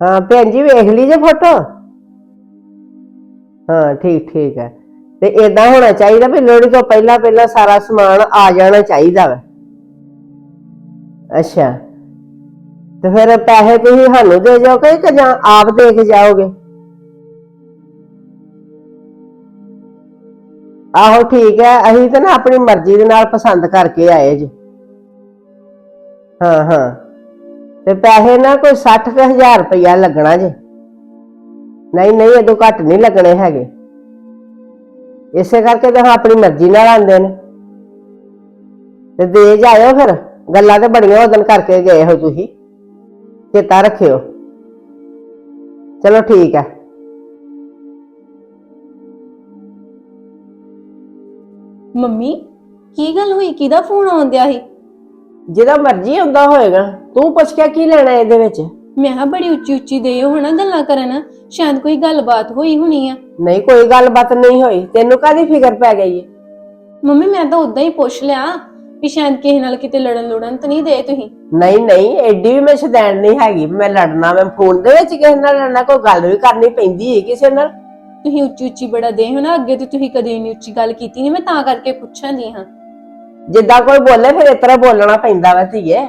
ਹਾਂ, ਭੈਣ ਜੀ ਵੇਖ ਲਈ ਜੇ ਫੋਟੋ? ਹਾਂ, ਠੀਕ ਠੀਕ ਹੈ। ਤੇ ਇਦਾਂ ਹੋਣਾ ਚਾਹੀਦਾ ਵੀ ਲੋਹੜੀ ਤੋਂ ਪਹਿਲਾਂ ਪਹਿਲਾਂ ਸਾਰਾ ਸਮਾਨ ਆ ਜਾਣਾ ਚਾਹੀਦਾ ਵਾ। ਅੱਛਾ। ਤੇ ਫਿਰ ਪੈਸੇ ਤੁਸੀਂ ਸਾਨੂੰ ਦੇ ਜਾਓਗੇ ਕਿ ਜਾਂ ਆਪ ਦੇ ਕੇ ਜਾਓਗੇ? ਆਹੋ, ਠੀਕ ਹੈ, ਅਸੀਂ ਤਾਂ ਨਾ ਆਪਣੀ ਮਰਜ਼ੀ ਦੇ ਨਾਲ ਪਸੰਦ ਕਰਕੇ ਆਏ ਜੀ। ਹਾਂ ਹਾਂ। ਤੇ ਪੈਸੇ ਨਾ ਕੋਈ 60000 ਰੁਪਇਆ ਲੱਗਣਾ ਜੇ। ਨਹੀਂ ਨਹੀਂ ਇਹਦੋਂ ਘੱਟ ਨਹੀਂ ਲੱਗਣੇ ਹੈਗੇ। ਇਸੇ ਕਰਕੇ ਤਾਂ ਆਪਣੀ ਮਰਜ਼ੀ ਨਾਲ ਆਉਂਦੇ ਨੇ। ਤੇ ਦੇ ਜਾਇਓ ਫਿਰ। ਗੱਲਾਂ ਤੇ ਬੜੀਆਂ ਉਦਣ ਕਰਕੇ ਗਏ ਹੋ ਤੁਸੀਂ। ਚੇਤਾ ਰੱਖਿਓ। ਚਲੋ ਠੀਕ ਹੈ। ਮੰਮੀ, ਕੀ ਗੱਲ ਹੋਈ? ਕਿਹਦਾ ਫੋਨ ਆਉਂਦਿਆ ਸੀ? ਜਿਹਦਾ ਮਰਜ਼ੀ ਹੁੰਦਾ ਹੋਏਗਾ। ਤੂੰ ਪੁੱਛ ਕੇ ਕੀ ਲੈਣਾ ਇਹਦੇ ਵਿੱਚ? ਮੈਂ ਕਿਹਾ ਬੜੀ ਉੱਚੀ ਉੱਚੀ ਦੇ ਹੋਣਾ ਗੱਲਾਂ ਕਰਨ। ਸ਼ਾਇਦ ਕੋਈ ਗੱਲਬਾਤ ਹੋਈ ਹੋਣੀ ਆ। ਨਹੀਂ ਕੋਈ ਗੱਲਬਾਤ ਨਹੀਂ ਹੋਈ। ਤੈਨੂੰ ਕਾਦੀ ਫਿਕਰ ਪੈ ਗਈ ਹੈ ਮੰਮੀ ਮੈਂ ਤਾਂ ਉਦਾਂ ਹੀ ਪੁੱਛ ਲਿਆ ਵੀ ਸ਼ਾਇਦ ਕਿਸੇ ਨਾਲ ਕਿਤੇ ਲੜਨ ਲੁੜਨ ਤਾਂ ਨਹੀਂ ਦੇ ਤੁਸੀਂ। ਨਹੀਂ ਨਹੀਂ ਐਡੀ ਵੀ ਮੈਂ ਸ਼ਦੈਣ ਨਹੀਂ ਹੈਗੀ ਵੀ ਮੈਂ ਲੜਨਾ। ਮੈਂ ਫੋਨ ਦੇ ਵਿੱਚ ਕਿਸੇ ਨਾਲ ਲੜਨਾ ਕੋਈ ਗੱਲ ਵੀ ਕਰਨੀ ਪੈਂਦੀ ਹੈ ਕਿਸੇ ਨਾਲ। ਤੁਸੀਂ ਉੱਚੀ ਉੱਚੀ ਬੜਾ ਦੇ ਹੋ ਨਾ ਅੱਗੇ ਤੇ ਤੁਸੀਂ ਕਦੇ ਇੰਨੀ ਉੱਚੀ ਗੱਲ ਕੀਤੀ ਨਹੀਂ ਮੈਂ ਤਾਂ ਕਰਕੇ ਪੁੱਛਾਂ ਦੀ ਹਾਂ। ਜਿੱਦਾਂ ਕੋਈ ਬੋਲੇ ਫਿਰ ਇਸ ਤਰ੍ਹਾਂ ਬੋਲਣਾ ਪੈਂਦਾ ਵਾ ਧੀਏ।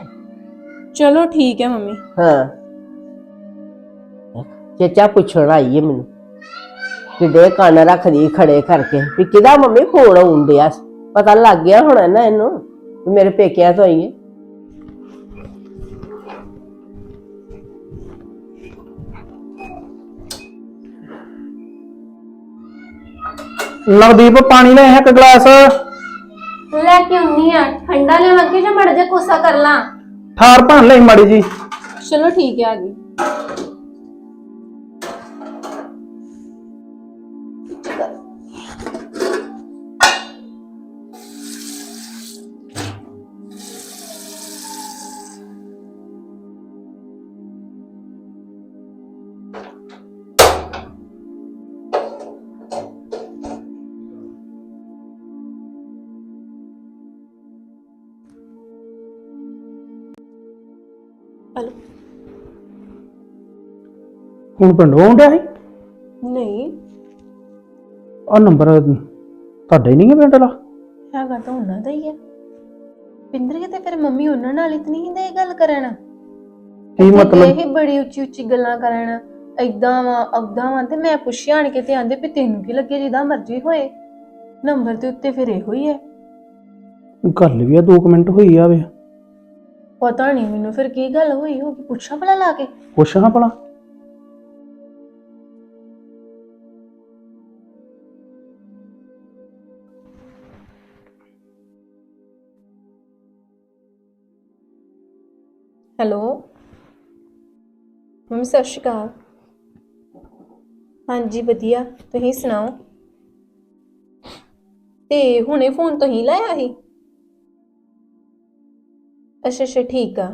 ਚਲੋ ਠੀਕ ਹੈ ਮੰਮੀ। ਹਾਂ। ਚੇਚਾ ਪੁੱਛਣ ਆਈ ਹੈ ਮੈਨੂੰ ਕਿਡੇ ਕੰਨ ਰੱਖਦੀ ਖੜੇ ਕਰਕੇ ਵੀ ਕਿਹਦਾ ਮੰਮੀ ਫੋਨ ਆਉਂਦਿਆ ਪਤਾ ਲੱਗ ਗਿਆ ਹੋਣਾ ਨਾ ਇਹਨੂੰ ਵੀ ਮੇਰੇ ਪੇਕਿਆਂ ਤੋਂ ਆਈ ਹੈ ਨਵਦੀਪ ਪਾਣੀ ਲੈ ਇੱਕ ਗਲਾਸ। ਲੈ ਕੇ ਆਉਣੀ ਆ। ਠੰਡਾ ਲਿਆਵਾਂ ਕਿ ਜਾਂ ਮੜ ਜਾ ਕੋਸਾ ਕਰ ਲਾਂ? ਠਾਰ ਭੰਨ ਲਈ ਮਾੜੀ ਜੀ। ਚਲੋ ਠੀਕ ਹੈ ਆ ਗਈ। ਹੁਣ ਪਿੰਡੋਂ ਆਉਂਦਿਆ ਸੀ? ਨਹੀਂ। ਆ ਨੰਬਰ ਤੁਹਾਡਾ ਹੀ ਨਹੀਂ ਹੈ ਪਿੰਡ ਦਾ ਹੈਗਾ ਤਾਂ ਉਹਨਾਂ ਦਾ ਹੀ ਹੈ ਪਿੰਦਰ ਤੇ ਫਿਰ ਮੰਮੀ ਉਹਨਾਂ ਨਾਲ ਇਤਨੀ ਹੀ ਦੇ ਗੱਲ ਕਰਨ? ਕੀ ਤੇ ਮਤਲਬ? ਇਹ ਬੜੀ ਉੱਚੀ ਉੱਚੀ ਗੱਲਾਂ ਕਰਨ। ਐਦਾਂ ਵਾ ਅਗਦਾਂ ਵਾ ਤੇ ਮੈਂ ਪੁੱਛਿਆ ਆਣ ਕੇ ਤੇ ਆਂਦੇ ਵੀ ਤੈਨੂੰ ਕੀ ਲੱਗੇ ਜਿਹਦਾ ਮਰਜ਼ੀ ਹੋਏ। ਨੰਬਰ ਦੇ ਉੱਤੇ ਫਿਰ ਇਹੋ ਹੀ ਹੈ ਗੱਲ ਵੀ ਆ 2 ਮਿੰਟ ਹੋਈ ਆਵੇ ਪਤਾ ਨਹੀਂ ਮੈਨੂੰ ਫਿਰ ਕੀ ਗੱਲ ਹੋਈ ਹੋਗੀ ਪੁੱਛਾਂ ਭਲਾ ਲਾ ਕੇ। ਪੁੱਛ ਭਲਾ। ਹੈਲੋ। ਮੰਮੀ, ਸਤਿ ਸ਼੍ਰੀ ਅਕਾਲ। ਹਾਂਜੀ, ਵਧੀਆ। ਤੁਸੀਂ ਸੁਣਾਓ? ਤੇ ਹੁਣੇ ਫੋਨ ਤੁਸੀਂ ਲਾਇਆ ਸੀ? ਅੱਛਾ ਅੱਛਾ, ਠੀਕ ਆ।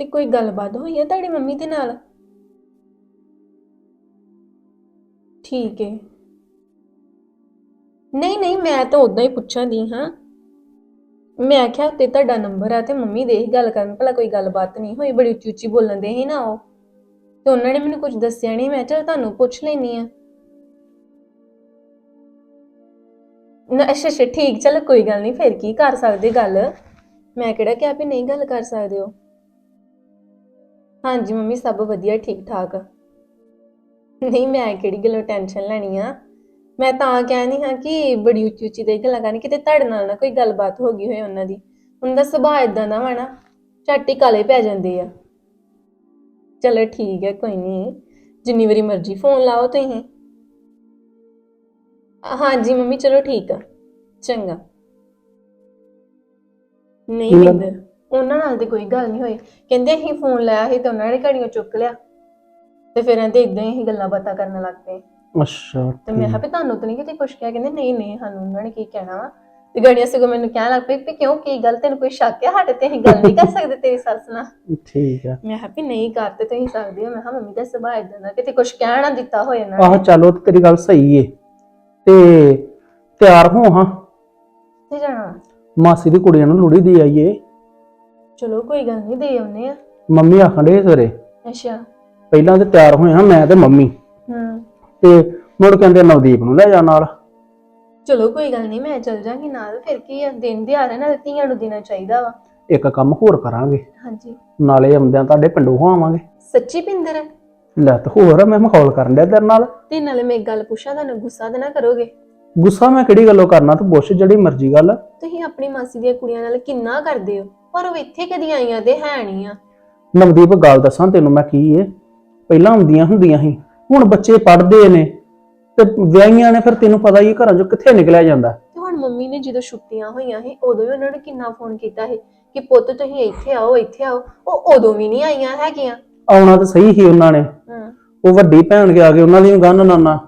ਤੇ ਕੋਈ ਗੱਲਬਾਤ ਹੋਈ ਆ ਤੁਹਾਡੀ ਮੰਮੀ ਦੇ ਨਾਲ? ਠੀਕ ਹੈ ਨਹੀਂ ਨਹੀਂ, ਮੈਂ ਤਾਂ ਉਦਾਂ ਹੀ ਪੁੱਛਾਂ ਦੀ ਹਾਂ। ਮੈਂ ਆਖਿਆ ਤੇ ਤੁਹਾਡਾ ਨੰਬਰ ਆ ਤੇ ਮੰਮੀ ਦੇ ਹੀ ਗੱਲ ਕਰਨ, ਭਲਾ ਕੋਈ ਗੱਲਬਾਤ ਨਹੀਂ ਹੋਈ, ਬੜੀ ਉੱਚੀ ਉੱਚੀ ਬੋਲਣ ਦੇ ਹੀ ਨਾ ਉਹ। ਤੇ ਉਹਨਾਂ ਨੇ ਮੈਨੂੰ ਕੁਝ ਦੱਸਿਆ ਨਹੀਂ, ਮੈਂ ਚਲ ਤੁਹਾਨੂੰ ਪੁੱਛ ਲੈਣੀ ਆ। ਨਾ, ਅੱਛਾ ਅੱਛਾ, ਠੀਕ, ਚਲ ਕੋਈ ਗੱਲ ਨਹੀਂ, ਫਿਰ ਕੀ ਕਰ ਸਕਦੇ ਗੱਲ? ਮੈਂ ਕਿਹੜਾ ਕਿਹਾ ਵੀ ਨਹੀਂ ਗੱਲ ਕਰ ਸਕਦੇ ਹੋ ਹਾਂਜੀ, ਮੰਮੀ, ਸਭ ਵਧੀਆ ਠੀਕ ਠਾਕ ਨਹੀਂ, ਮੈਂ ਕਿਹੜੀ ਗੱਲੋਂ ਟੈਨਸ਼ਨ ਲੈਣੀ ਆ? ਮੈਂ ਤਾਂ ਕਹਿੰਦੀ ਹਾਂ ਕਿ ਬੜੀ ਉੱਚੀ ਉੱਚੀ ਤੇ ਗੱਲਾਂ ਕਰਨੀ ਕਿਤੇ ਤੁਹਾਡੇ ਨਾਲ ਨਾ ਕੋਈ ਗੱਲਬਾਤ ਹੋ ਗਈ ਹੋਏ ਉਹਨਾਂ ਦੀ। ਉਹਨਾਂ ਦਾ ਸੁਭਾਅ ਇਦਾਂ ਦਾ ਵਾ ਨਾ ਝੱਟ ਹੀ ਕਾਲੇ ਪੈ ਜਾਂਦੇ ਆ। ਚਲੋ ਠੀਕ ਹੈ ਕੋਈ ਨਹੀਂ ਜਿੰਨੀ ਵਾਰੀ ਮਰਜ਼ੀ ਫੋਨ ਲਾਓ ਤੁਸੀਂ। ਹਾਂਜੀ ਮੰਮੀ ਚਲੋ ਠੀਕ ਆ। ਚੰਗਾ। ਨਹੀਂ? ਮਿੰਦਰ ਉਹਨਾਂ ਨਾਲ ਤੇ ਕੋਈ ਗੱਲ ਨਹੀਂ ਹੋਈ। ਕਹਿੰਦੇ ਅਸੀਂ ਫੋਨ ਲਾਇਆ ਸੀ ਤੇ ਉਹਨਾਂ ਨੇ ਘੜੀਆਂ ਚੁੱਕ ਲਿਆ। ਤੇ ਫਿਰ ਇਹਦੇ ਇਦਾਂ ਹੀ ਗੱਲਾਂ ਬਾਤਾਂ ਕਰਨ ਲੱਗ ਪਏ। ਅੱਛਾ ਤੇ ਮੈਂ ਕਿਹਾ ਵੀ ਤੁਹਾਨੂੰ ਤਾਂ ਨਹੀਂ ਕਿਤੇ ਕੁਝ ਕਿਹਾ ਕਹਿੰਦੇ ਨਹੀਂ ਨਹੀਂ ਸਾਨੂੰ ਉਹਨਾਂ ਨੇ ਕੀ ਕਹਿਣਾ ਵਾ? ਤੇ ਗੜੀਆਂ ਸਗੋਂ ਮੈਨੂੰ ਕਹਿਣ ਲੱਗ ਪਈ ਵੀ ਕਿਉਂ ਕੀ ਗੱਲ ਤੈਨੂੰ ਕੋਈ ਸ਼ੱਕ ਹੈ ਸਾਡੇ ਤੇ? ਅਸੀਂ ਗੱਲ ਨਹੀਂ ਕਰ ਸਕਦੇ ਤੇਰੀ ਸੱਸ ਨਾਲ। ਠੀਕ ਆ। ਮੈਂ ਕਿਹਾ ਵੀ ਨਹੀਂ ਕਰ ਤੇ ਤੁਸੀਂ ਸਕਦੇ ਹੋ। ਮੈਂ ਕਿਹਾ ਮੰਮੀ ਦਾ ਸੁਭਾਅ ਇਦਾਂ ਦਾ ਕਿਤੇ ਕੁਝ ਕਹਿ ਨਾ ਦਿੱਤਾ ਹੋਏ ਨਾ ਆਹ ਚਲੋ ਤੇ ਤੇਰੀ ਗੱਲ ਸਹੀ ਏ। ਤੇ ਤਿਆਰ ਹੋ ਹਾਂ। ਤੇ ਜਾਣਾ ਮਾਸੀ ਦੀ ਕੁੜੀਆਂ ਨੂੰ ਲੋੜੀ ਦੇ ਆਈਏ। ਚਲੋ ਕੋਈ ਗੱਲ ਨਹੀਂ ਦੇ ਆਉਨੇ ਆ। ਮੰਮੀ ਆਖਣ ਦੇ ਸਵੇਰੇ। ਅੱਛਾ। ਪਹਿਲਾਂ ਤੇ ਤਿਆਰ ਹੋਏ ਹਾਂ ਮੈਂ ਤੇ ਮੰਮੀ। ਹੂੰ। ਤੇ ਮੁੜ ਕਹਿੰਦੇ ਨਵਦੀਪ ਨੂੰ ਲੈ ਜਾ ਨਾਲ। ਚਲੋ ਕੋਈ ਗੱਲ ਨਹੀਂ ਮੈਂ ਚੱਲ ਜਾਗੀ ਨਾਲ ਫਿਰ ਕੀ ਆ ਦਿਨ ਦਿਹਾੜਾ ਨਾਲ ਧੀਆਂ ਨੂੰ ਦੇਣਾ ਚਾਹੀਦਾ ਵਾ। ਇੱਕ ਕੰਮ ਹੋਰ ਕਰਾਂਗੇ। ਹਾਂਜੀ। ਨਾਲੇ ਆਉਂਦਿਆਂ ਤੁਹਾਡੇ ਪਿੰਡੋਂ ਹੋਵਾਂਗੇ ਸੱਚੀ ਪਿੰਦਰ? ਲੈ ਤਾਂ ਹੋਰ ਮੈਂ ਮਖੌਲ ਕਰਨ ਡਿਆ ਤੇਰੇ ਨਾਲ। ਤੇ ਨਾਲੇ ਮੈਂ ਇੱਕ ਗੱਲ ਪੁੱਛਾਂ ਤੁਹਾਨੂੰ ਗੁੱਸਾ ਤਾਂ ਨਾ ਕਰੋਗੇ? ਗੁੱਸਾ ਮੈਂ ਕਿਹੜੀ ਗੱਲੋਂ ਕਰਨਾ ਤੂੰ ਪੁੱਛ ਜਿਹੜੀ ਮਰਜ਼ੀ ਗੱਲ। ਤੁਸੀਂ ਆਪਣੀ ਮਾਸੀ ਦੀਆਂ ਕੁੜੀਆਂ ਨਾਲ ਕਿੰਨਾ ਕਰਦੇ ਹੋ? ਪਰ ਉਹ ਇੱਥੇ ਕਦੀ ਆਈਆਂ ਤੇ ਹੈ ਨਹੀਂ ਆ। ਨਵਦੀਪ ਗੱਲ ਦੱਸਾਂ ਤੈਨੂੰ ਮੈਂ ਕੀ ਏ। ਪਹਿਲਾਂ ਹੁੰਦੀਆਂ ਹੁੰਦੀਆਂ ਸੀ। ਹੁਣ ਬੱਚੇ ਪੜ੍ਹਦੇ ਨੇ ਤੇ ਵਿਆਹੀਆਂ ਨੇ ਫਿਰ ਤੈਨੂੰ ਪਤਾ ਹੀ ਹੈ ਘਰਾਂ ਚੋਂ ਕਿੱਥੇ ਨਿਕਲਿਆ ਜਾਂਦਾ। ਤੇ ਹੁਣ ਮੰਮੀ ਨੇ ਜਦੋਂ ਛੁੱਟੀਆਂ ਹੋਈਆਂ ਸੀ ਉਦੋਂ ਵੀ ਉਹਨਾਂ ਨੇ ਕਿੰਨਾ ਫੋਨ ਕੀਤਾ ਸੀ ਕਿ ਪੁੱਤ ਤੁਸੀਂ ਇੱਥੇ ਆਓ ਇੱਥੇ ਆਓ। ਉਹ ਉਦੋਂ ਵੀ ਨਹੀਂ ਆਈਆਂ ਹੈਗੀਆਂ। ਆਉਣਾ ਤਾਂ ਸਹੀ ਸੀ ਉਹਨਾਂ ਨੇ। ਹਾਂ। ਉਹ ਵੱਡੀ ਭੈਣ ਕੇ ਆ ਗਏ ਉਹਨਾਂ ਦੀ ਗੰਨ ਨਾਨਾ।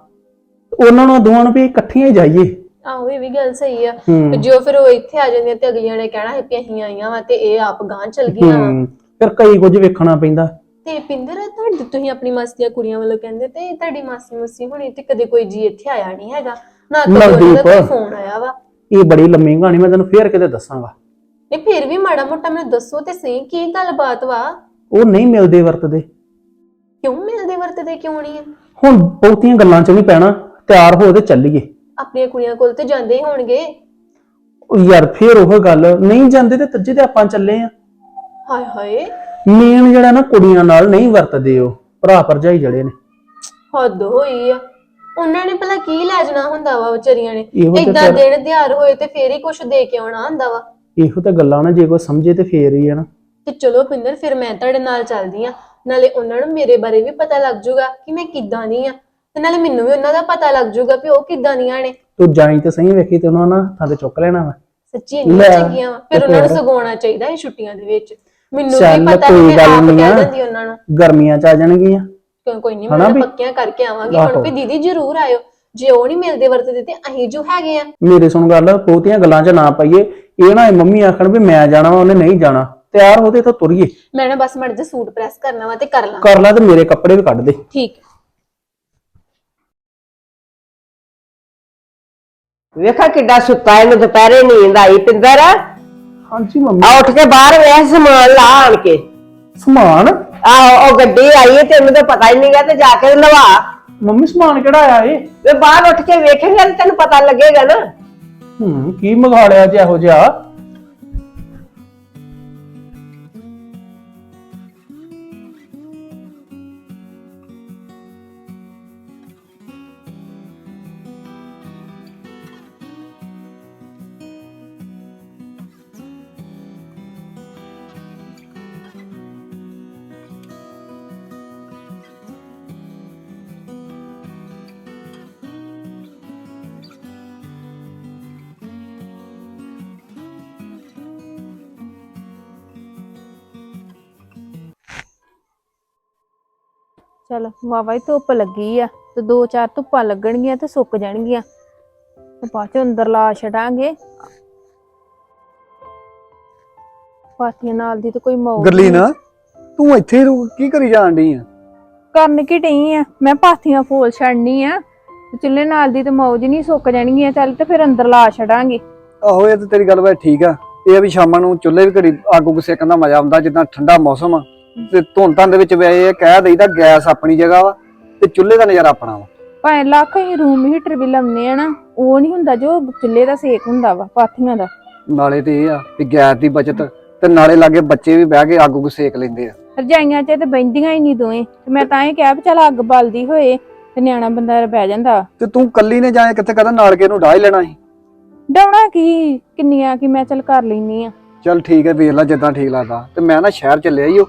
ਉਹਨਾਂ ਨੂੰ ਦੋਵਾਂ ਨੂੰ ਵੀ ਇਕੱਠੀਆਂ ਹੀ ਜਾਈਏ। ਆਹੋ ਇਹ ਵੀ ਗੱਲ ਸਹੀ ਆ। ਹੂੰ। ਤੇ ਜੋ ਫਿਰ ਉਹ ਇੱਥੇ ਆ ਜਾਂਦੀਆਂ ਤੇ ਅਗਲੀਆਂ ਨੇ ਕਹਿਣਾ ਹੈ ਕਿ ਅਸੀਂ ਆਈਆਂ ਵਾ ਤੇ ਇਹ ਆਪ ਗਾਂ ਚਲ ਗਈਆਂ। ਵਾਂ। ਹੂੰ। ਫਿਰ ਕਈ ਕੁਝ ਵੇਖਣਾ ਪੈਂਦਾ। ਤੇ ਪਿੰਦਰ ਤੁਹਾਡੀ ਤੁਸੀਂ ਆਪਣੀ ਮਾਸੀ ਦੀਆਂ ਕੁੜੀਆਂ ਵੱਲੋਂ ਕਹਿੰਦੇ ਤੇ ਤੁਹਾਡੀ ਮਾਸੀ ਮੁਸੀ ਹੁਣੀ ਤੇ ਕਦੇ ਕੋਈ ਜੀ ਇੱਥੇ ਆਇਆ ਨਹੀਂ ਹੈਗਾ। ਨਾ ਕਦੇ ਨਵਦੀਪ। ਕੋਈ ਫੋਨ ਆਇਆ ਵਾ। ਇਹ ਬੜੀ ਲੰਮੀ ਕਹਾਣੀ ਮੈਂ ਤੈਨੂੰ ਫੇਰ ਕਿਤੇ ਦੱਸਾਂਗਾ। ਨਹੀਂ ਫਿਰ ਵੀ ਮਾੜਾ ਮੋਟਾ ਮੈਨੂੰ ਦੱਸੋ ਤੇ ਸਹੀ ਕੀ ਗੱਲਬਾਤ ਵਾ? ਉਹ ਨਹੀਂ ਮਿਲਦੇ ਵਰਤਦੇ। ਕਿਉਂ ਮਿਲਦੇ ਵਰਤਦੇ ਕਿਉਂ ਨਹੀਂ? ਹੁਣ ਬਹੁਤੀਆਂ ਗੱਲਾਂ 'ਚ ਨਹੀਂ ਪੈਣਾ ਤਿਆਰ ਹੋ ਤੇ ਚੱਲੀਏ। ਆਪਣੀਆਂ ਕੁੜੀਆਂ ਕੋਲ ਤੇ ਜਾਂਦੇ ਹੀ ਹੋਣਗੇ। ਉਹ ਯਾਰ ਫੇਰ ਉਹ ਗੱਲ ਨਹੀਂ ਜਾਂਦੇ ਤੇ ਤੱਜੇ ਤੇ ਆਪਾਂ ਚੱਲੇ ਆ। ਹਾਏ ਹਾਏ। ਮੇਨ ਜਿਹੜਾ ਨਾ ਕੁੜੀਆਂ ਨਾਲ ਨਹੀਂ ਵਰਤਦੇ ਉਹ ਭਰਾ ਭਰਜਾਈ ਜਿਹੜੇ ਨੇ। ਹੱਦ ਹੋਈ ਆ। ਉਹਨਾਂ ਨੇ ਭਲਾ ਕੀ ਲੈ ਜਾਣਾ ਹੁੰਦਾ ਵਾ ਵਿਚਾਰੀਆਂ ਨੇ? ਇਹੋ ਤੇ ਏਦਾਂ ਫਿਰ- ਦਿਨ ਦਿਹਾੜ ਹੋਏ ਤੇ ਫੇਰ ਹੀ ਕੁਝ ਦੇ ਕੇ ਆਉਣਾ ਹੁੰਦਾ ਵਾ। ਇਹੋ ਤਾਂ ਗੱਲਾਂ ਨਾ ਜੇ ਕੋਈ ਸਮਝੇ ਤੇ ਫੇਰ ਹੀ ਆ ਨਾ। ਤੇ ਚਲੋ ਪਿੰਦਰ ਫਿਰ ਮੈਂ ਤੁਹਾਡੇ ਨਾਲ ਚੱਲਦੀ ਆ। ਨਾਲੇ ਉਹਨਾਂ ਨੂੰ ਮੇਰੇ ਬਾਰੇ ਵੀ ਪਤਾ ਲੱਗ ਜਾਊਗਾ ਕਿ ਮੈਂ ਕਿੱਦਾਂ ਦੀ ਆ। ਤੇ ਨਾਲੇ ਮੈਨੂੰ ਵੀ ਉਹਨਾਂ ਦਾ ਪਤਾ ਲੱਗ ਜਾਊਗਾ ਵੀ ਉਹ ਕਿੱਦਾਂ ਦੀਆਂ ਨੇ। ਤੂੰ ਜਾਈ ਤੇ ਸਹੀ ਵੇਖੀ ਤੇ ਉਹਨਾਂ ਨਾ ਥਾਂ ਤੇ ਚੁੱਕ ਲੈਣਾ ਵਾ। ਸੱਚੀ ਇੰਨੀਆਂ ਲੈ, ਚੰਗੀਆਂ ਵਾ। ਫਿਰ ਤੇ ਉਹਨਾਂ ਨੂੰ ਫਿਰ? ਸਗਾਉਣਾ ਚਾਹੀਦਾ ਇਹ ਛੁੱਟੀਆਂ ਦੇ ਵਿੱਚ। ਮੈਨੂੰ ਚੱਲ, ਵੀ ਪਤਾ ਕੋਈ ਮੈਂ ਗੱਲ ਆਪ ਨਹੀਂ ਕਹਿ ਆ। ਦਿੰਦੀ ਉਹਨਾਂ ਨੂੰ। ਗਰਮੀਆਂ ਚ ਆ ਜਾਣਗੀਆਂ। ਕਿਉਂ ਕੋਈ ਨਹੀਂ ਹਨਾ ਮੈਂ ਵੀ? ਪੱਕਿਆਂ ਕਰਕੇ ਆਵਾਂਗੀ। ਆਹੋ। ਹੁਣ ਵੀ ਦੀਦੀ ਜ਼ਰੂਰ ਆਇਓ। ਜੇ ਉਹ ਨਹੀਂ ਮਿਲਦੇ ਵਰਤਦੇ ਤੇ ਅਸੀਂ ਜੋ ਹੈਗੇ ਆ। ਮੇਰੇ ਸੁਣ ਗੱਲ ਬਹੁਤੀਆਂ ਗੱਲਾਂ 'ਚ ਨਾ ਪਾਈਏ। ਇਹ ਨਾ ਇਹ ਮੰਮੀ ਆਖਣ ਵੀ ਮੈਂ ਜਾਣਾ ਵਾ ਉਹਨੇ ਨਹੀਂ ਜਾਣਾ। ਤਿਆਰ ਹੋ ਤੇ ਤਾਂ ਤੁਰੀਏ। ਮੈਂ ਨਾ ਬਸ ਮੜ ਜਾ ਸੂਟ ਪ੍ਰੈਸ ਕਰਨਾ ਵਾ ਤੇ ਕਰ ਲਾਂ। ਕਰ ਲੈ ਤੇ ਮੇਰੇ ਕੱਪੜੇ ਵੀ ਕੱਢ ਦੇ। ਠੀਕ। ਵੇਖਾ ਕਿੱਡਾ ਸੁੱਤਾ ਇਹਨੂੰ ਦੁਪਹਿਰੇ ਨੀਂਦ ਆਈ ਪਿੰਦਰ। ਆ ਹਾਂਜੀ ਮੰਮੀ। ਉੱਠ ਕੇ ਬਾਹਰ ਵੇਖ ਸਮਾਨ ਲਾ ਆਣ ਕੇ। ਸਮਾਨ? ਆਹੋ ਉਹ ਗੱਡੀ ਆਈ ਹੈ ਤੈਨੂੰ ਤਾਂ ਪਤਾ ਹੀ ਨਹੀਂਗਾ ਤੇ ਜਾ ਕੇ ਲਵਾ ਮੰਮੀ ਸਮਾਨ ਕਿਹੜਾ ਆਇਆ ਏ? ਵੇ ਬਾਹਰ ਉੱਠ ਕੇ ਵੇਖੇਂਗਾ ਤੇ ਤੈਨੂੰ ਪਤਾ ਲੱਗੇਗਾ ਨਾ। ਹੂੰ ਕੀ ਮੰਗਾ ਲਿਆ ਜੇ ਇਹੋ ਜਿਹਾ? ਚਲ ਵਾਵਾ ਹੀ ਧੁੱਪ ਲੱਗੀ ਆ ਤੇ ਦੋ ਚਾਰ ਧੁੱਪਾਂ ਲੱਗਣਗੀਆਂ ਤੇ ਸੁੱਕ ਜਾਣਗੀਆਂ। ਤੇ ਬਾਅਦ ਚ ਅੰਦਰ ਲਾ ਛਡਾਂਗੇ। ਪਾਥੀਆਂ ਨਾਲ ਦੀ ਤੇ ਕੋਈ ਮੌਜ ਗਰਲੀਨ। ਤੂੰ ਇੱਥੇ ਰੁਕ ਕੀ ਕਰੀ ਜਾਣ ਡਈ ਆ? ਕਰਨ ਕੀ ਡਈ ਆ? ਮੈਂ ਪਾਥੀਆਂ ਫੋਲ ਛੱਡਨੀ ਆ। ਤੇ ਚੁੱਲ੍ਹੇ ਨਾਲ ਦੀ ਤੇ ਮੌਜ ਨਹੀਂ ਸੁੱਕ ਜਾਣਗੀਆਂ। ਚੱਲ ਤੇ ਫਿਰ ਅੰਦਰ ਲਾ ਛਡਾਂਗੇ। ਆਹੋ ਇਹ ਤੇ ਤੇਰੀ ਗੱਲ ਬਾਤ ਠੀਕ ਆ। ਇਹ ਆ ਵੀ ਸ਼ਾਮਾਂ ਨੂੰ ਚੁੱਲ੍ਹੇ ਵੀ ਘੜੀ ਅੱਗ ਉੱਗ ਸੇਕਣ ਦਾ ਮਜ਼ਾ ਆਉਂਦਾ ਜਿੱਦਾਂ ਠੰਡਾ ਮੌਸਮ ਆ। ਤੇ ਧੁੰਦਾਂ ਦੇ ਵਿੱਚ ਵੈਸੇ ਇਹ ਕਹਿ ਦਈਦਾ ਗੈਸ ਆਪਣੀ ਜਗ੍ਹਾ ਵਾ ਤੇ ਚੁੱਲ੍ਹੇ ਦਾ ਨਜ਼ਾਰਾ ਆਪਣਾ ਵਾ। ਭਾਵੇਂ ਲੱਖ ਹੀ ਰੂਮ ਹੀਟਰ ਵੀ ਲਾਉਂਦੇ ਆ ਨਾ ਉਹ ਨਹੀਂ ਹੁੰਦਾ ਜੋ ਚੁੱਲ੍ਹੇ ਦਾ ਸੇਕ ਹੁੰਦਾ ਵਾ ਪਾਥੀਆਂ ਦਾ। ਨਾਲੇ ਤੇ ਇਹ ਆ ਵੀ ਗੈਸ ਦੀ ਬਚਤ ਤੇ ਨਾਲੇ ਲਾਗੇ ਬੱਚੇ ਵੀ ਬਹਿ ਕੇ ਅੱਗ ਉੱਗ ਸੇਕ ਲੈਂਦੇ ਆ। ਰਜਾਈਆਂ 'ਚ ਤੇ ਬੈਂਦੀਆਂ ਹੀ ਨਹੀਂ ਦੋਵੇਂ। ਤੇ ਮੈਂ ਤਾਂ ਇਹ ਕਿਹਾ ਵੀ ਚੱਲ ਅੱਗ ਬਲਦੀ ਹੋਏ ਤੇ ਨਿਆਣਾ ਬੰਦਾ ਬਹਿ ਜਾਂਦਾ। ਤੇ ਤੂੰ ਕੱਲੀ ਨੇ ਜਾਏ ਕਿੱਥੇ ਕਹਦਾ ਨਾਲ ਕੇ ਨੂੰ ਡਾਹ ਹੀ ਲੈਣਾ ਸੀ। ਡਾਉਣਾ ਕੀ? ਕਿੰਨੀਆਂ ਕਿ ਮੈਂ ਚੱਲ ਕਰ ਲੈਨੀ ਆ। ਚੱਲ ਠੀਕ ਹੈ ਵੇਖ ਲੈ ਜਿੱਦਾਂ ਠੀਕ ਲੱਗਦਾ। ਤੇ ਮੈਂ ਨਾ ਸ਼ਹਿਰ ਚੱਲਿਆ ਈ ਓ।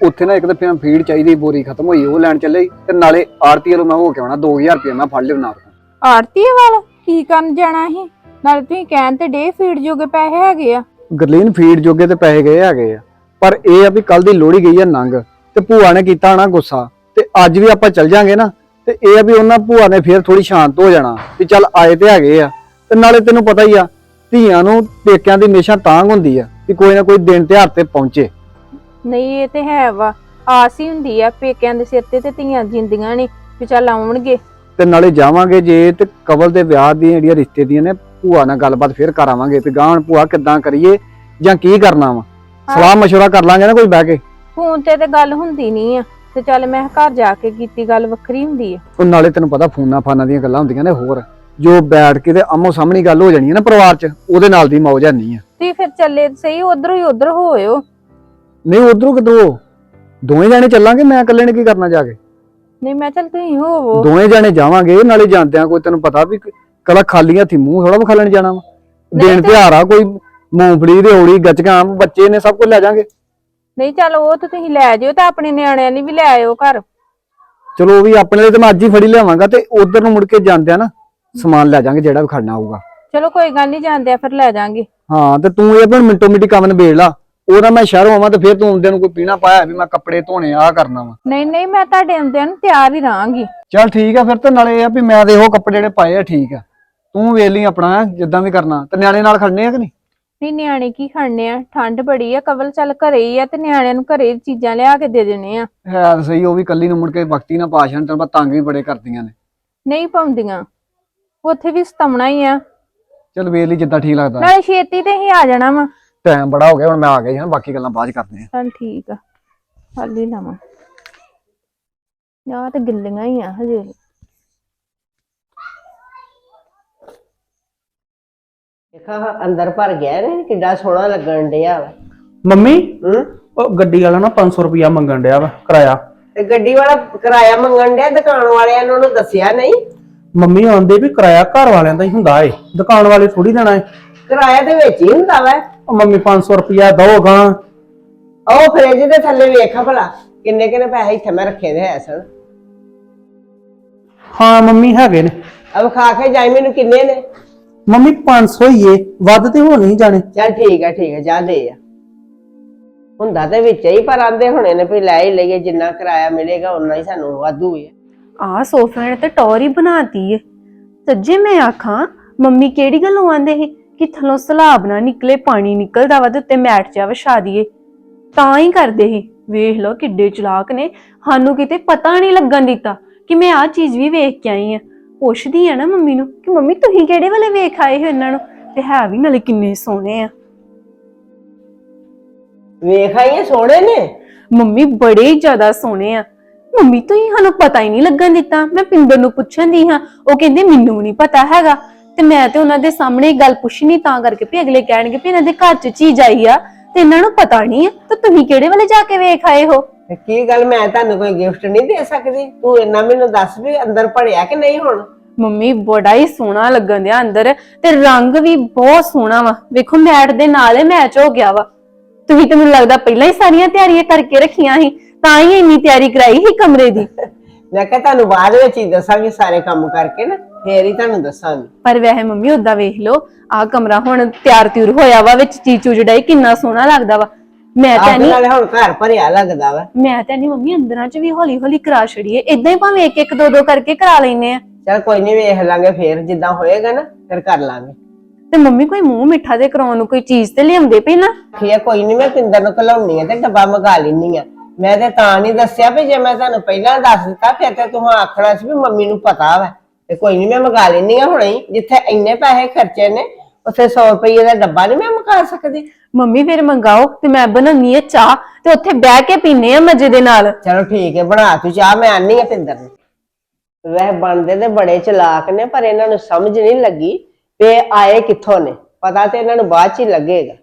ਉੱਥੇ ਨਾ ਇੱਕ ਤਾਂ ਫਿਰ ਫੀਡ ਚਾਹੀਦੀ ਬੋਰੀ ਖਤਮ ਹੋਈ ਉਹ ਲੈਣ ਚੱਲੇ ਤੇ ਨਾਲੇ ਆਰਤੀ ਵੱਲੋਂ ਮੈਂ ਹੋ ਕੇ ਆਉਣਾ 2000 ਰੁਪਏ ਮੈਂ ਫੜ ਲਿਓ ਨਾਲ। ਆਰਤੀ ਵਾਲ ਕੀ ਕਰਨ ਜਾਣਾ ਸੀ? ਨਾਲੇ ਤੁਸੀਂ ਕਹਿਣ ਤੇ ਡੇ ਫੀਡ ਜੋਗੇ ਪੈਸੇ ਹੈਗੇ ਆ। ਗਰਲੀਨ ਫੀਡ ਜੋਗੇ ਤੇ ਪੈਸੇ ਗਏ ਹੈਗੇ ਆ। ਪਰ ਇਹ ਆ ਵੀ ਕੱਲ ਦੀ ਲੋੜੀ ਗਈ ਆ ਨੰਗ ਤੇ ਭੂਆ ਨੇ ਕੀਤਾ ਨਾ ਗੁੱਸਾ। ਤੇ ਅੱਜ ਵੀ ਆਪਾਂ ਚੱਲ ਜਾਾਂਗੇ ਨਾ ਤੇ ਇਹ ਆ ਵੀ ਉਹਨਾਂ ਭੂਆ ਨੇ ਫੇਰ ਥੋੜੀ ਸ਼ਾਂਤ ਹੋ ਜਾਣਾ ਵੀ ਚੱਲ ਆਏ ਤੇ ਹੈਗੇ ਆ। ਤੇ ਨਾਲੇ ਤੈਨੂੰ ਪਤਾ ਹੀ ਆ ਧੀਆਂ ਨੂੰ ਪੇਕਿਆਂ ਦੀ ਹਮੇਸ਼ਾ ਤਾਂਗ ਹੁੰਦੀ ਆ ਵੀ ਕੋਈ ਨਾ ਕੋਈ ਦਿਨ ਤਿਉਹਾਰ ਤੇ ਪਹੁੰਚੇ। ਨਹੀਂ ਇਹ ਤੇ ਹੈ ਵਾ। ਆਸ ਹੀ ਹੁੰਦੀ ਆ ਪੇਕਿਆਂ ਦੇ ਸਿਰ ਤੇ ਤੇ ਧੀਆਂ ਜਿੰਦੀਆਂ ਨੇ ਵੀ ਚੱਲ ਆਉਣਗੇ। ਤੇ ਨਾਲੇ ਜਾਵਾਂਗੇ ਜੇ ਤੇ ਕਵਲ ਦੇ ਵਿਆਹ ਦੀਆਂ ਜਿਹੜੀਆਂ ਰਿਸ਼ਤੇ ਦੀਆਂ ਨੇ ਭੂਆ ਨਾਲ ਗੱਲਬਾਤ ਫੇਰ ਕਰਾਵਾਂਗੇ ਵੀ ਗਾਂ ਭੂਆ ਕਿੱਦਾਂ ਕਰੀਏ ਜਾਂ ਕੀ ਕਰਨਾ ਵਾ। ਸਲਾਹ ਮਸ਼ਵਰਾ ਕਰ ਲਾਂਗੇ ਨਾ ਕੋਈ ਬਹਿ ਕੇ। ਫੋਨ ਤੇ ਤੇ ਗੱਲ ਹੁੰਦੀ ਨਹੀਂ ਆ ਤੇ ਚੱਲ ਮੈਂ ਘਰ ਜਾ ਕੇ ਕੀਤੀ ਗੱਲ ਵੱਖਰੀ ਹੁੰਦੀ ਹੈ ਉਹ ਨਾਲੇ ਤੈਨੂੰ ਪਤਾ ਫੋਨਾਂ ਫਾਨਾਂ ਦੀਆਂ ਗੱਲਾਂ ਹੁੰਦੀਆਂ ਨੇ ਹੋਰ। ਜੋ ਬੈਠ ਕੇ ਤੇ ਆਮੋ ਸਾਹਮਣੀ ਗੱਲ ਹੋ ਜਾਣੀ ਹੈ ਨਾ ਪਰਿਵਾਰ 'ਚ ਉਹਦੇ ਨਾਲ ਦੀ ਮੌਜ ਨਹੀਂ ਆ। ਤੁਸੀਂ ਫਿਰ ਚੱਲੇ ਸਹੀ ਉਧਰੋਂ ਹੀ ਉਧਰ ਹੋਇਓ। ਨਹੀਂ ਉਧਰੋਂ ਕਿਧਰੋਂ ਦੋਵੇਂ ਜਾਣੇ ਚੱਲਾਂਗੇ ਮੈਂ ਇਕੱਲੇ ਨੇ ਕੀ ਕਰਨਾ ਜਾ ਕੇ? ਨਹੀਂ ਮੈਂ ਚੱਲ ਤੁਸੀਂ ਹੋਵੋ ਦੋਵੇਂ ਜਾਣੇ ਜਾਵਾਂਗੇ ਨਾਲੇ ਜਾਂਦਿਆਂ ਕੋਈ ਤੈਨੂੰ ਪਤਾ ਵੀ ਕਲਾ ਖਾਲੀ ਹੱਥੀ ਮੂੰਹ ਥੋੜਾ ਵਿਖਾਲਣ ਜਾਣਾ ਵਾ। ਦੇਣ ਤਿਉਹਾਰ ਆ ਕੋਈ ਮੂੰਗਫਲੀ ਰਿਓੜੀ ਗੱਚਕਾਂ ਆਮ ਬੱਚੇ ਨੇ ਸਭ ਕੁਝ ਲੈ ਜਾਾਂਗੇ। ਨਹੀਂ ਚੱਲ ਉਹ ਤਾਂ ਤੁਸੀਂ ਲੈ ਜਿਓ ਤੇ ਆਪਣੇ ਨਿਆਣਿਆਂ ਲਈ ਵੀ ਲੈ ਆਇਓ ਘਰ। ਚਲੋ ਉਹ ਵੀ ਆਪਣੇ ਲਈ ਤੇ ਮੈਂ ਅੱਜ ਹੀ ਫੜੀ ਲਿਆਵਾਂਗਾ ਤੇ ਉਧਰ ਨੂੰ ਮੁੜ ਕੇ ਜਾਂਦਿਆਂ ਨਾ ਸਮਾਨ ਲੈ ਜਾਾਂਗੇ ਜਿਹੜਾ ਵੀ ਖੜਨਾ ਹੋਊਗਾ। ਚਲੋ ਕੋਈ ਗੱਲ ਨਹੀਂ ਜਾਂਦੇ ਆ ਫਿਰ ਲੈ ਜਾਾਂਗੇ। ਹਾਂ ਤੇ ਤੂੰ ਇਹ ਆਪਣ ਮਿੰਟੋ ਮਿੰਟੀ ਕੰਮ ਨਿਬੇੜ ਲਾ। ਉਹਦਾ ਮੈਂ ਸ਼ਹਿਰੋਂ ਆਵਾਂ ਤੇ ਫਿਰ ਤੂੰ ਆਉਂਦਿਆਂ ਨੂੰ ਕੋਈ ਪੀਣਾ ਪਾਇਆ ਵੀ ਮੈਂ ਕੱਪੜੇ ਧੋਣੇ ਆ ਕਰਨਾ ਵਾ। ਨਹੀਂ ਨਹੀਂ ਮੈਂ ਤੁਹਾਡੇ ਆਉਂਦਿਆਂ ਨੂੰ ਤਿਆਰ ਹੀ ਰਹਾਂਗੀ। ਚੱਲ ਠੀਕ ਆ ਫਿਰ ਤੇ ਨਾਲੇ ਇਹ ਆ ਵੀ ਮੈਂ ਤੇ ਉਹ ਕੱਪੜੇ ਜਿਹੜੇ ਪਾਏ ਆ ਠੀਕ ਆ। ਤੂੰ ਵੇਖ ਲਈ ਆਪਣਾ ਜਿੱਦਾਂ ਵੀ ਕਰਨਾ। ਤੇ ਨਿਆਣੇ ਨਾਲ ਖੜਨੇ ਆ ਕਿ ਨਹੀਂ? ਨਹੀਂ ਨਿਆਣੇ ਕੀ ਖੜਨੇ ਆ? ਠੰਡ ਬੜੀ ਆ ਕਵਲ ਚੱਲ ਘਰੇ ਹੀ ਆ ਤੇ ਨਿਆਣਿਆਂ ਨੂੰ ਘਰੇ ਹੀ ਚੀਜ਼ਾਂ ਲਿਆ ਕੇ ਦੇ ਦੇਣੇ ਆ। ਹੈ ਤਾਂ ਸਹੀ ਉਹ ਵੀ ਕੱਲੀ ਨੂੰ ਮੁੜ ਕੇ ਵਕਤੀ ਨਾ ਪਾਸ਼ਣ ਤੈਨੂੰ ਪਤਾ ਤੰਗ ਵੀ ਬੜੇ ਕਰਦੀਆਂ ਨੇ। ਨਹੀਂ ਪਾਉਂਦੀਆਂ। ਉੱਥੇ ਵੀ ਸਤਾਉਣਾ ਹੀ ਆ। ਚੱਲ ਵੇਖ ਲਈ ਜਿੱਦਾਂ ਠੀਕ ਲੱਗਦਾ। ਨਾਲੇ ਛੇਤੀ ਤੇ ਹੀ ਆ ਜਾਣਾ ਵਾ। ਟਾਈਮ ਬੜਾ ਹੋ ਗਿਆ ਹੁਣ ਮੈਂ ਆ ਗਿਆ ਨਾ ਬਾਕੀ ਗੱਲਾਂ ਬਾਅਦ ਚ ਕਰਦੇ ਆ ਚੱਲ ਠੀਕ ਆ ਹੱਲ ਹੀ ਲਵਾਂ ਯਾ ਤੇ ਗਿੱਲੀਆਂ ਹੀ ਆ ਹਜੇ। ਦੇਖਾ ਅੰਦਰ ਭਰ ਗਿਆ ਨੇ ਕਿੱਡਾ ਸੋਹਣਾ ਲੱਗਣ ਡਿਆ ਵਾ। ਮੰਮੀ ਹੂੰ? ਉਹ ਗੱਡੀ ਵਾਲਾ ਨਾ 500 ਰੁਪਿਆ ਮੰਗਣ ਡਿਆ ਵਾ ਕਿਰਾਇਆ। ਤੇ ਗੱਡੀ ਵਾਲਾ ਕਿਰਾਇਆ ਮੰਗਣ ਡਿਆ ਦੁਕਾਨ ਵਾਲਿਆਂ ਨੇ ਉਹਨੂੰ ਦੱਸਿਆ ਨਹੀਂ? ਮੰਮੀ ਆਂਦੇ ਵੀ ਕਿਰਾਇਆ ਘਰ ਵਾਲਿਆਂ ਦਾ ਹੀ ਹੁੰਦਾ ਏ ਦੁਕਾਨ ਵਾਲੇ ਥੋੜੀ ਦੇਣਾ ਏ। ਕਿਰਾਇਆ ਦੇ ਵਿੱਚ ਹੀ ਹੁੰਦਾ ਵਾ। ਉਹ ਮੰਮੀ 500 ਰੁਪਿਆ ਦੋਗਾ ਉਹ ਫ੍ਰਿਜ ਦੇ ਥੱਲੇ ਵੇਖਾ ਭਲਾ ਕਿੰਨੇ ਕਿੰਨੇ ਪੈਸੇ ਇੱਥੇ ਮੈਂ ਰੱਖੇ ਦੇ ਐ ਸਨ। ਹਾਂ ਮੰਮੀ ਹੈਗੇ ਨੇ। ਅਬ ਖਾ ਕੇ ਜਾਈ ਮੈਨੂੰ ਕਿੰਨੇ ਨੇ। ਮੰਮੀ 500 ਹੀ ਏ ਵੱਧ ਤੇ ਹੋ ਨਹੀਂ ਜਾਣੇ। ਚੱਲ ਠੀਕ ਆ ਠੀਕ ਆ ਜਾ ਦੇ ਆ। ਹੁੰਦਾ ਤੇ ਵਿੱਚ ਹੀ ਪਰ ਆਂਦੇ ਹੋਣੇ ਨੇ ਵੀ ਲੈ ਹੀ ਲਈਏ ਜਿੰਨਾ ਕਿਰਾਇਆ ਮਿਲੇਗਾ ਉਨਾ ਹੀ ਸਾਨੂੰ ਵਾਧੂ ਹੈ ਆ ਸੋਫੇ ਨੇ ਤੇ ਟੌਰ ਹੀ ਬਣਾਤੀ ਏ। ਸੱਜੇ ਮੈਂ ਆਖਾਂ ਮੰਮੀ ਕਿਹੜੀ ਗੱਲੋਂ ਆਂਦੇ ਸੀ? ਕਿ ਥਲੋਂ ਸਲਾਬ ਨਾ ਨਿਕਲੇ ਪਾਣੀ ਨਿਕਲਦਾ ਵਾ ਤੇ ਉੱਤੇ ਮੈਟ ਜਾ ਵਿਛਾ ਦਈਏ। ਤਾਂ ਹੀ ਕਰਦੇ ਸੀ। ਵੇਖ ਲਓ ਕਿੱਡੇ ਚਲਾਕ ਨੇ। ਸਾਨੂੰ ਕਿਤੇ ਪਤਾ ਨਹੀਂ ਲੱਗਣ ਦਿੱਤਾ ਕਿ ਮੈਂ ਆ ਚੀਜ਼ ਵੀ ਵੇਖ ਕੇ ਆਈ ਆ। ਪੁੱਛਦੀ ਆ ਨਾ ਮੰਮੀ ਨੂੰ ਕਿ ਮੰਮੀ ਤੁਸੀਂ ਕਿਹੜੇ ਵਾਲੇ ਵੇਖ ਆਏ ਹੋ ਇਹਨਾਂ ਨੂੰ? ਤੇ ਹੈ ਵੀ ਨਾਲੇ ਕਿੰਨੇ ਸੋਹਣੇ ਆ। ਵੇਖ ਆਈਏ ਸੋਹਣੇ ਨੇ? ਮੰਮੀ ਬੜੇ ਜ਼ਿਆਦਾ ਸੋਹਣੇ ਆ। ਮੰਮੀ ਤੋਂ ਹੀ ਸਾਨੂੰ ਪਤਾ ਹੀ ਨਹੀਂ ਲੱਗਣ ਦਿੱਤਾ। ਮੈਂ ਪਿੰਦਰ ਨੂੰ ਪੁੱਛਣ ਦੀ ਹਾਂ। ਉਹ ਕਹਿੰਦੇ ਮੈਨੂੰ ਨਹੀਂ ਪਤਾ ਹੈਗਾ। ਤੇ ਮੈਂ ਤੇ ਉਹਨਾਂ ਦੇ ਸਾਹਮਣੇ ਇਹ ਗੱਲ ਪੁੱਛਣੀ ਤਾਂ ਕਰਕੇ ਵੀ ਅਗਲੇ ਕਹਿਣਗੇ ਵੀ ਇਹਨਾਂ ਦੇ ਘਰ 'ਚ ਚੀਜ਼ ਆਈ ਆ ਤੇ ਇਹਨਾਂ ਨੂੰ ਪਤਾ ਨਹੀਂ ਆ। ਤਾਂ ਤੁਸੀਂ ਕਿਹੜੇ ਵਾਲੇ ਜਾ ਕੇ ਵੇਖ ਆਏ ਹੋ? ਤੇ ਕੀ ਗੱਲ ਮੈਂ ਤੁਹਾਨੂੰ ਕੋਈ ਗਿਫਟ ਨਹੀਂ ਦੇ ਸਕਦੀ? ਤੂੰ ਇੰਨਾ ਮੈਨੂੰ ਦੱਸ ਵੀ ਅੰਦਰ ਪੜਿਆ ਕਿ ਨਹੀਂ ਹੁਣ? ਮੰਮੀ ਬੜਾ ਹੀ ਸੋਹਣਾ ਲੱਗਣ ਦਿਆ ਅੰਦਰ ਤੇ ਰੰਗ ਵੀ ਬਹੁਤ ਸੋਹਣਾ ਵਾ। ਵੇਖੋ ਮੈਟ ਦੇ ਨਾਲ ਹੀ ਮੈਚ ਹੋ ਗਿਆ ਵਾ। ਤੁਸੀਂ ਤਾਂ ਮੈਨੂੰ ਲੱਗਦਾ ਪਹਿਲਾਂ ਹੀ ਸਾਰੀਆਂ ਤਿਆਰੀਆਂ ਕਰਕੇ ਰੱਖੀਆਂ ਸੀ ਤਾਂ ਹੀ ਇੰਨੀ ਤਿਆਰੀ ਕਰਾਈ ਸੀ ਕਮਰੇ ਦੀ। ਮੈਂ ਕਿਹਾ ਤੁਹਾਨੂੰ ਬਾਅਦ ਵਿੱਚ ਹੀ ਦੱਸਾਂਗੀ ਸਾਰੇ ਕੰਮ ਕਰਕੇ ਨਾ। ਫੇਰ ਹੀ ਤੁਹਾਨੂੰ ਦੱਸਾਂਗੀ। ਪਰ ਵੈਸੇ ਮੰਮੀ ਉਦਾਂ ਵੇਖ ਲਓ ਆ ਕਮਰਾ ਹੁਣ ਤਿਆਰ ਤਿਉਰ ਹੋਇਆ ਵਾ ਵਿੱਚ ਚੀਚੂ ਜੜਾਈ ਕਿੰਨਾ ਸੋਹਣਾ ਲੱਗਦਾ ਵਾ। ਮੈਂ ਤਾਂ ਆਪ ਨਹੀਂ ਨਾਲੇ ਹੁਣ ਘਰ ਭਰਿਆ ਲੱਗਦਾ ਵਾ। ਮੈਂ ਤਾਂ ਨਹੀਂ ਮੰਮੀ ਅੰਦਰਾਂ 'ਚ ਵੀ ਹੌਲੀ ਹੌਲੀ ਕਰਾ ਛੜੀਏ। ਇਦਾਂ ਹੀ ਭਾਵੇਂ ਇੱਕ ਇੱਕ ਦੋ ਦੋ ਕਰਕੇ ਕਰਾ ਲੈਨੇ ਆ। ਚਲ ਕੋਈ ਨਹੀਂ ਵੇਖ ਲਾਂਗੇ ਫੇਰ ਜਿੱਦਾਂ ਹੋਏਗਾ ਨਾ ਫਿਰ ਕਰ ਲਾਂਗੇ। ਤੇ ਮੰਮੀ ਕੋਈ ਮੂੰਹ ਮਿੱਠਾ ਦੇ ਕਰਾਉਣ ਨੂੰ ਕੋਈ ਚੀਜ਼ ਤੇ ਲਿਆਉਂਦੇ ਪਈ ਨਾ? ਠੀਕ ਕੋਈ ਨਹੀਂ ਮੈਂ ਪਿੰਦਰ ਨੂੰ ਘਲਾਉਣੀ ਆ ਤੇ ਡੱਬਾ ਮੰਗਾ ਲੈਣੀ ਆ। ਮੈਂ ਤੇ ਤਾਂ ਨਹੀਂ ਦੱਸਿਆ ਵੀ ਜੇ ਮੈਂ ਤੁਹਾਨੂੰ ਪਹਿਲਾਂ ਦੱਸ ਦਿੱਤਾ ਫਿਰ ਤੇ ਤੂੰ ਆਖਣਾ ਸੀ ਵੀ ਮੰਮੀ ਨੂੰ ਪਤਾ ਵਾ। ਤੇ ਕੋਈ ਨਹੀਂ ਮੈਂ ਮੰਗਾ ਲੈਣੀ ਆ ਹੁਣੇ ਹੀ ਜਿੱਥੇ ਇੰਨੇ ਪੈਸੇ ਖਰਚੇ ਨੇ ਉੱਥੇ 100 ਰੁਪਏ ਦਾ ਡੱਬਾ ਨਹੀਂ ਮੈਂ ਮੰਗਾ ਸਕਦੀ। ਮੰਮੀ ਫਿਰ ਮੰਗਾਓ ਤੇ ਮੈਂ ਬਣਾਉਣੀ ਆ ਚਾਹ ਤੇ ਉੱਥੇ ਬਹਿ ਕੇ ਪੀਨੇ ਆ ਮਜ਼ੇ ਦੇ ਨਾਲ। ਚਲੋ ਠੀਕ ਹੈ ਬਣਾ ਤੂੰ ਚਾਹ ਮੈਂ ਆਨੀ ਆ ਪਿੰਦਰ ਨੂੰ। ਵੈਸੇ ਬਣਦੇ ਤੇ ਬੜੇ ਚਲਾਕ ਨੇ ਪਰ ਇਹਨਾਂ ਨੂੰ ਸਮਝ ਨਹੀਂ ਲੱਗੀ ਵੀ ਇਹ ਆਏ ਕਿੱਥੋਂ ਨੇ। ਪਤਾ ਤੇ ਇਹਨਾਂ ਨੂੰ ਬਾਅਦ ਚ ਹੀ ਲੱਗੇਗਾ।